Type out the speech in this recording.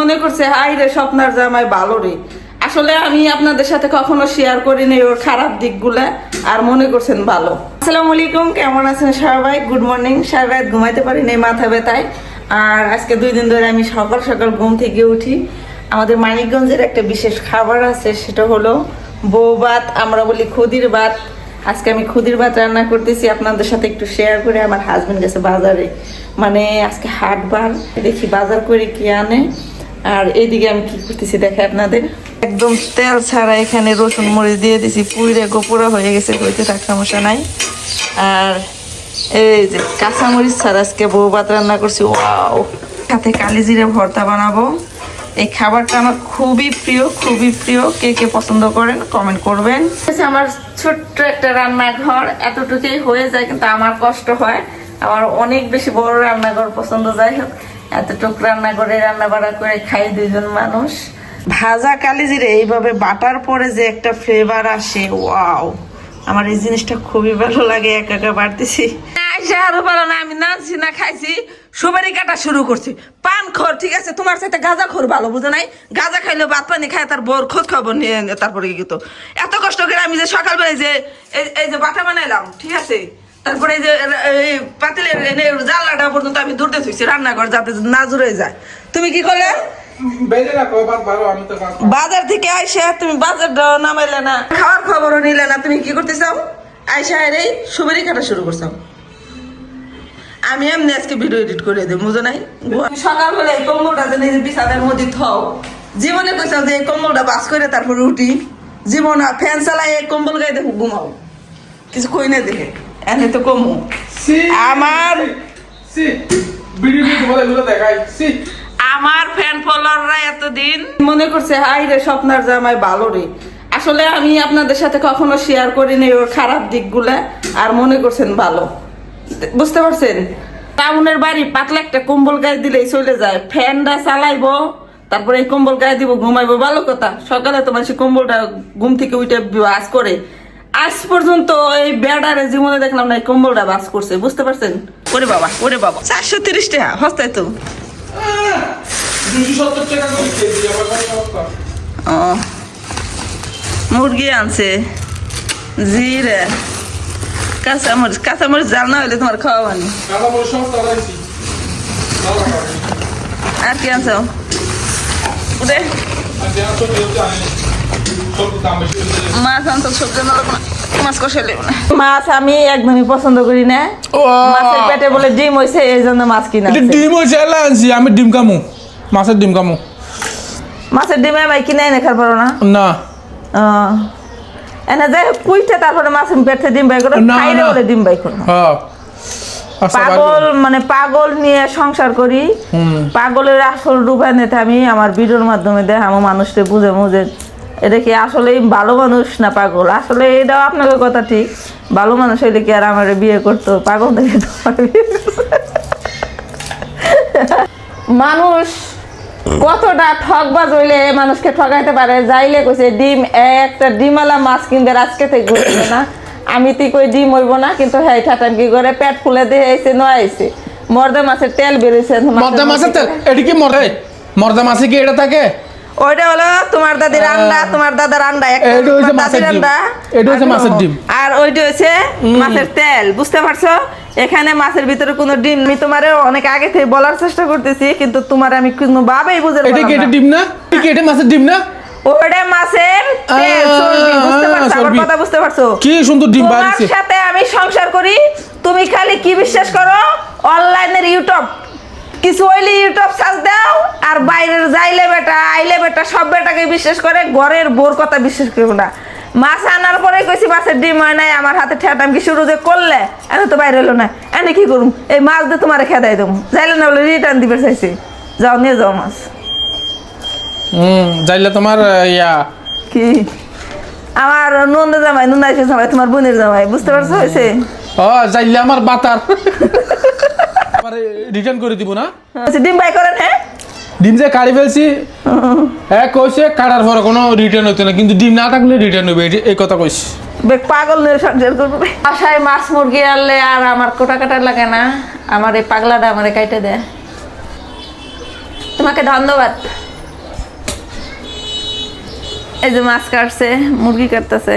মনে করছে হাই রে, স্বপ্নার জামাই ভালো রে। আসলে আমি আপনাদের সাথে কখনো শেয়ার করিনি ওর খারাপ দিকগুলা, আর মনে করছেন ভালো। আসসালামু আলাইকুম, কেমন আছেন সবাই? গুড মর্নিং সারা রাত ঘুমাইতে পারিনি মাথা ব্যথায়। আর আজকে দুই দিন ধরে আমি সকাল সকাল ঘুম থেকে উঠি। আমাদের মানিকগঞ্জের একটা বিশেষ খাবার আছে, সেটা হলো বউ ভাত, আমরা বলি খুদির ভাত। আজকে আমি খুদির ভাত রান্না করতেছি, আপনাদের সাথে একটু শেয়ার করে আমার হাজবেন্ড গেছে বাজারে। মানে আজকে হাটবার দেখি বাজার করে কি আনে। আর এদিকে আমি কি করতেছি দেখে আপনাদের? একদম তেল ছাড়া এখানে রসুন মরিচ দিয়ে দিছি। পুইরে গোপুরা হয়ে গেছে হইতে থাক সমস্যা নাই। আর এই যে কাঁচামরিচ ছাড়া আজকে বউ ভাত রান্না করছি ওয়াও। সাথে কালি জিরে ভর্তা বানাবো। এই খাবারটা আমার খুবই প্রিয় খুবই প্রিয়। কে কে পছন্দ করেন কমেন্ট করবেন। আচ্ছা, আমার ছোট্ট একটা রান্নাঘর এতটুকুই হয়ে যায় কিন্তু আমার কষ্ট হয়। আমার অনেক বেশি বড় রান্নাঘর পছন্দ যাই হোক। এতটুক রান্না করে রান্না বাড়া করে খাই দুজন মানুষ। ভাজা কালিজিরে এইভাবে বাটার পরে যে একটা ফ্লেভার আসে ওয়াও আমার এই জিনিসটা খুবই ভালো লাগে একা একা বাড়তেছি। আরও ভালো না আমি নাচছি না খাইছি। সুপারি কাটা শুরু করছি। পান খর ঠিক আছে? তোমার সাথে গাঁজা খোর ভালো বুঝে নাই? গাঁজা খাইলে ভাত পানি খায় তার বর খোঁজ খবর নিয়ে তারপরে কি কিন্তু এত কষ্ট করে আমি যে সকালবেলায় যে এই যে বাটা বানাইলাম ঠিক আছে? তারপরে এই যে এই পাতিলের এনে জানলাটা পর্যন্ত আমি দূরতে থুইছি রান্নাঘর যাতে না জুড়ে যায়। তুমি কি করলে? বাজার থেকে আইসা তুমি বাজার নামাইলে না খাওয়ার খবরও নিলে না তুমি কি করতে চাও আইসা রে সুপারি কাটা শুরু করছ আমি এমনি আজকে ভিডিও এডিট করে দেবো বুঝো নাই? সকালবেলা এই কম্বলটা যেন এই যে বিছানার মধ্যে থাও। জীবনে কইসাও যে এই কম্বলটা বাস করে তারপরে উঠি জীবন আর ফ্যান চালাই এই কম্বল গায়ে দেখো ঘুমাও। কিছু কই না দেখে। এনে তো কমু। সি। আমার সি। ভিডিও দিয়ে তোমাদের এগুলো দেখাই। সি। আমার ফ্যান ফলোয়াররা এতদিন মনে করছে হাই রে স্বপ্নার জামাই ভালো রে। আসলে আমি আপনাদের সাথে কখনো শেয়ার করিনি ওর খারাপ দিকগুলা আর মনে করছেন ভালো। বুঝতে পারছেন? টাউনের বাড়ি পাতলা একটা কম্বল গায়ে দিলেই চলে যায়। ফ্যানটা চালাইবো তারপরে এই কম্বল গায়ে দিব ঘুমাইবো। ভালো কথা সকালে তো মানুষ কম্বলটা ঘুম থেকে উঠে বাস করে। আজ পর্যন্ত এই বেড়ারে জীবনে দেখলাম না কম্বলটা বাস করছে, বুঝতে পারছেন? ওরে বাবা ওরে বাবা। চারশো তিরিশ টাকা, হস্তায় তো। ও, মুরগি আনছে। জিরে। কাঁচামরিচ কাঁচামরিচ জাল না হলে তোমার খাওয়া বানি। আর কি আনছো? উঠে। মাছ আনতো আমি একদমই পছন্দ করি না। মাছের পেটে বলে ডিম হয়েছে এই জন্য মাছ কিনা ডিম হয়েছে এলা আনছি আমি ডিম কামু মাছের ডিম কামু মাছের ডিমে ভাই কিনে এনে খার পারো না। না। এনে যাই হোক তারপরে মাছের পেটে ডিম বাই করো না, খাইলে বলে ডিম বাই করো হ্যাঁ। আচ্ছা, পাগল মানে পাগল নিয়ে সংসার করি। পাগলের আসল রূপে নেতে আমি আমার ভিডিওর মাধ্যমে দেখাবো মানুষকে বুঝে বুঝে এটা কি আসলে ভালো মানুষ না পাগল? আসলে এটাও আপনাদের কথা ঠিক। ভালো মানুষ হইলে কি আর আমার বিয়ে করতো? পাগল দেখে। মানুষ কতটা ঠকবাজ হইলে মানুষকে ঠকাইতে পারে? যাইলে কইছে ডিম একটা ডিমালা মাছ কিনবে আজকে থেকে ঘুরবে না। আমি তুই কই ডিম হইব না কিন্তু হ্যাঁ ঠাটাম কি করে? পেট ফুলে দিয়ে আইছে নয় আইছে। মর্দা মাছের তেল বেরিয়েছে মর্দা মাছের তেল? এটি কি মরে মর্দা মাছে কি এটা থাকে? ওইটা হলো তোমার দাদির আন্ডা তোমার দাদার আন্ডা একটা এটা হচ্ছে মাছের ডিম। আন্ডা, এটা হচ্ছে আর মাছের ডিম। আর ওইটা হচ্ছে মাছের তেল বুঝতে পারছ? এখানে মাছের ভিতরে কোনো ডিম আমি তোমারে অনেক আগে থেকে বলার চেষ্টা করতেছি কিন্তু তোমার আমি কোনো ভাবেই বুঝে এটা কি এটা ডিম না? এটা কি এটা মাছের ডিম না? ওটা মাছের তেল চর্বি বুঝতে পারছ? আমার কথা বুঝতে পারছ? কি সুন্দর ডিম তোমার সাথে আমি সংসার করি তুমি খালি কি বিশ্বাস করো? অনলাইনের ইউটিউব কিছু হইলে ইউটিউব সার্চ দাও আর বাইরের যাইলে বেটা আইলে বেটা সব বেটাকে বিশ্বাস করে ঘরের বোর কথা বিশ্বাস করব না। মাছ আনার পরে কইছি মাছের ডিম হয় নাই আমার হাতে ঠেটাম কি শুরু যে করলে এনে তো বাইরে হলো না। এনে কি করুম? এই মাছ দিয়ে তোমার খেদাই দেবো। যাইলে না বলে রিটার্ন দিবে চাইছি। যাও নিয়ে যাও মাছ। হুম যাইলে তোমার ইয়া। কি? আমার নন্দ জামাই নুনাইছে জামাই তোমার বোনের জামাই বুঝতে পারছ? হয়েছে ও যাইলে আমার বাতার। মানে আমার রিটার্ন করে দিব না? হ্যাঁ, আচ্ছা, ডিম বাই করেন হ্যাঁ? ডিম যে কাড়ি ফেলছি হ্যাঁ কইছে কাটার পরে কোনো রিটার্ন হতো না কিন্তু ডিম না থাকলে রিটার্ন হবে এই কথা কইছে। বেগ পাগল নিয়ে সংসার করব। বাসায় মাছ মুরগি আনলে আর আমার কোটা কাটা লাগে না। আমার এই পাগলাটা আমার কাইটে দেয় তোমাকে ধন্যবাদ। এই যে মাছ কাটছে মুরগি কাটতেছে।